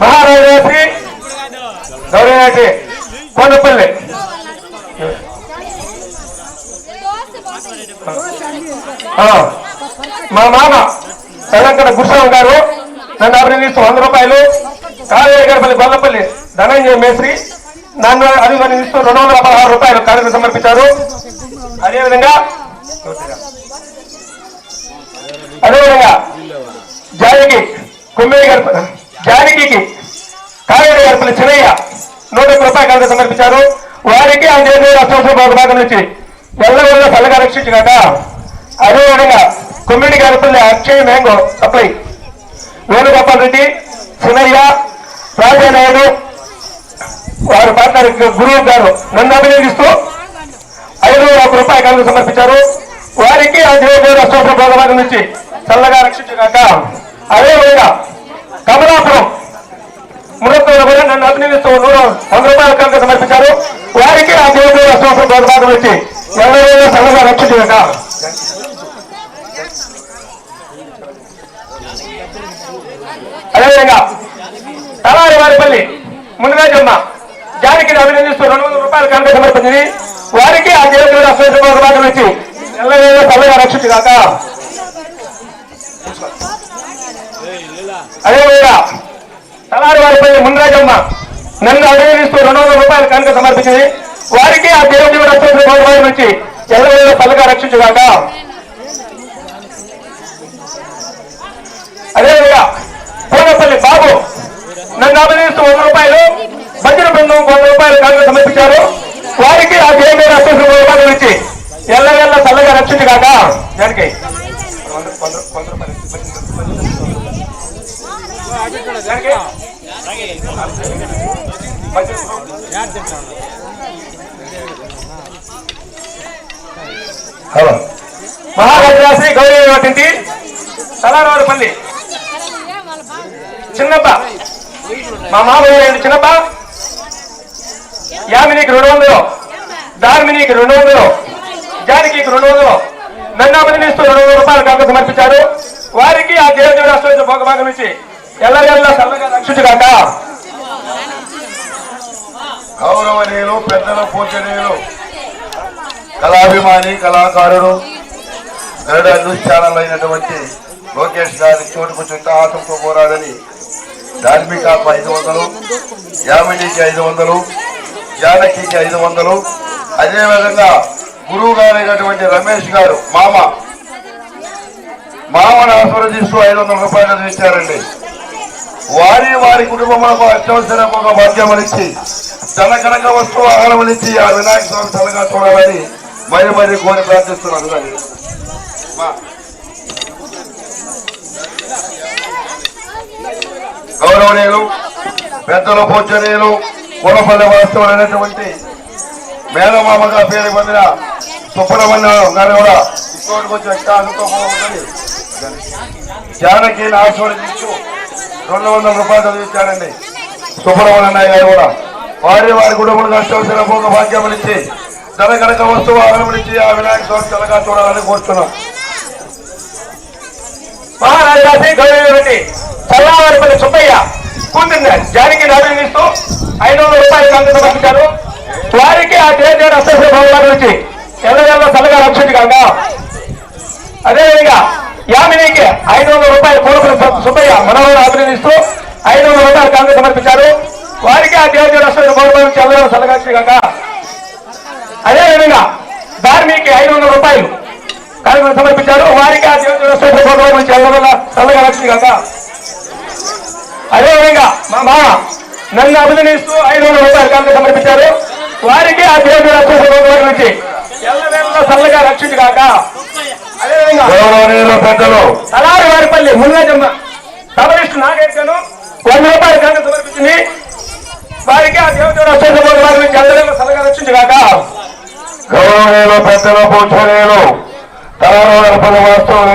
మహారాజాశ్రీ గౌరవనాటి కొండపల్లి. మా మామ తెలంగాణ గురుస్వామి గారు నన్ను అభినందిస్తూ వంద రూపాయలు కావేరి గారిపల్లి గొల్లపల్లి ధనంజయ మేస్త్రి నన్ను అభినందిస్తూ రెండు వందల పదహారు రూపాయలు కార్యక్రమం సమర్పించారు. అదేవిధంగా అదేవిధంగా జానకి కుమ్మేరి గడప జానకి కావేరి గారి చిన్నయ్య నూట ఒక్క రూపాయలు కనుక సమర్పించారు. వారికి ఆ దేవ అష్టోత్సవ భాగం నుంచి ఎల్లవల్ల చల్లగా రక్షించినాక అదేవిధంగా కుమ్మిడి గారిపల్లి అక్షయ్ మ్యాంగో సప్లై. వేణుగోపాల్ రెడ్డి చిన్నయ్య రాజానాయుడు వారి పార్ట్నర్ గురువు గారు నన్ను అభినందిస్తూ ఐదు వేల ఒక రూపాయలు కనుక సమర్పించారు. వారికి ఆ దేవదేవుడు అష్టోత్సవ నుంచి చల్లగా రక్షించగాక అదేవిధంగా కమలాపురం మురత్తులు కూడా నన్ను అభినందిస్తూ నూరు వంద రూపాయల కనుక సమర్పించారు. వారికి ఆ దేవుడు అష్టోత్సవ భోగభాగం నుంచి ఎవరైనా చల్లగా రక్షించుగాక అదేవిధంగా తలారి వారిపల్లి మునిరాజమ్మ జానకిని అభినందిస్తూ రెండు వందల రూపాయలు కనుక సమర్పించింది. వారికి ఆ దేవుడు అశ్వేత భాగం నుంచి ఎల్లవేళ చల్లగా రక్షించుగాక అదేవిధంగా తలారి వారిపల్లి మునిరాజమ్మ నన్ను అభినందిస్తూ రెండు వందల రూపాయలు కనుక సమర్పించింది. వారికి ఆ దేవుడి అశ్వేత భాగం నుంచి ఎల్లవేళ రక్షించు కాక అదేవిధంగా పూనపల్లి బాబు నన్ను వంద రూపాయలు భజన బృందం వంద రూపాయలు కాంగ్రెస్ సమర్పించారు. వారికి ఆ దేవుడి అశ్వసం రూపాయలు నుంచి ఎల్లవెల్ల చల్లగా రక్షించి కాక దానికి హలో. మహారాజరాశ్రీ గౌరీ వాటింటి తలారావుపల్లి చిన్నప్ప. మా మామయ్య ఏంటి చిన్నప్ప? నీకు రెండు వందలు దార్మినికి రెండు వందలు జానికి రెండు వందలు నన్ను అభినందిస్తూ రెండు వందల రూపాయలు కాక సమర్పించారు. వారికి ఆ దేవుడి రాష్ట్ర భోగభాగం నుంచి ఎల్లగల్లా సర్వగా రక్షించుగాక గౌరవనీయులు పెద్దల పూజనీయులు కళాభిమాని కళాకారుడు గరుడ న్యూస్ ఛానల్ అయినటువంటి లోకేష్ గారి చోటుకు చుట్టాటంతో పోరాడని ధార్మిక ఐదు వందలు యామినికి ఐదు వందలు జానకికి ఐదు వందలు. అదేవిధంగా గురువు గారైనటువంటి రమేష్ గారు మామ. మామను ఆశీర్వదిస్తూ ఐదు వందల రూపాయలు ఇచ్చారండి. వారి వారి కుటుంబములకు అత్యవసర ఒక భాగ్యమనిచ్చి తన కనుక వస్తువు ఆహారమనిచ్చి ఆ వినాయక స్వామి తనగా చూడాలని మరి మరి కోరి ప్రార్థిస్తున్నాను కానీ మా గౌరవనీయులు పెద్దల పూజనీయులు కులపల్లి వాస్తవులైనటువంటి మేనమామగా పేరు పొందిన సుబ్రహ్మణ్యం గారు కూడా ఇతోటికి కొంచెం ఎక్కాలతో పోవద్దని జానకీని ఆశీర్వదించు. రెండు వందల రూపాయలు చదివించాడండి సుబ్రహ్మణ్య గారు కూడా. వారి వారి కుటుంబంలో అష్టవసర భోగ భాగ్యమునిచ్చి ధన కనుక వస్తువు ఆరంభించి ఆ వినాయక స్వామి తెలగా చూడాలని కోరుతున్నాం మహారాజరాశ్రీ చల్లవారిపల్లి సుబ్బయ్య కూతుర్ని జానికి అభినందిస్తూ ఐదు వందల రూపాయలు కనుక వారికి ఆ దేవుడి అష్టోత్సవ భవనాల నుంచి ఎల్లగల్ల చల్లగా రక్షించుగాక అదేవిధంగా యామినికి ఐదు వందల రూపాయలు కోరుకుని సుబ్బయ్య మనవలను అభినందిస్తూ ఐదు వందల రూపాయలు కాంగ్రెస్ సమర్పించారు. వారికి ఆ దేవుడి అసలు భోగభాగం నుంచి ఎల్లగల్ల చల్లగా అదేవిధంగా ధార్మికి ఐదు వందల రూపాయలు కార్యక్రమం సమర్పించారు. వారికి ఆ దేవుడి అష్టోత్సవ భోగభాగం నుంచి ఎల్లగల్ల చల్లగా అదేవిధంగా మా మామ నన్ను అభినందిస్తూ ఐదు వందల రూపాయలు కనుక సమర్పించారు. వారికి ఆ దేవుడి భోగభాగం నుంచి ఎల్లవేళ చల్లగా రక్షించుగాక అదేవిధంగా గౌరవనీయులు పెద్దలు. తలారి వారిపల్లి మున్నజమ్మ సబరిష్టు నాగేశ్వను వంద రూపాయలు కనుక సమర్పించింది. వారికి ఆ దేవదేవుడు అష్టోత్తరం వారి నుంచి అందరూ సలహా రక్షించు కాక గౌరవనీయులు పెద్దలు తలలో నడపని వాస్తవం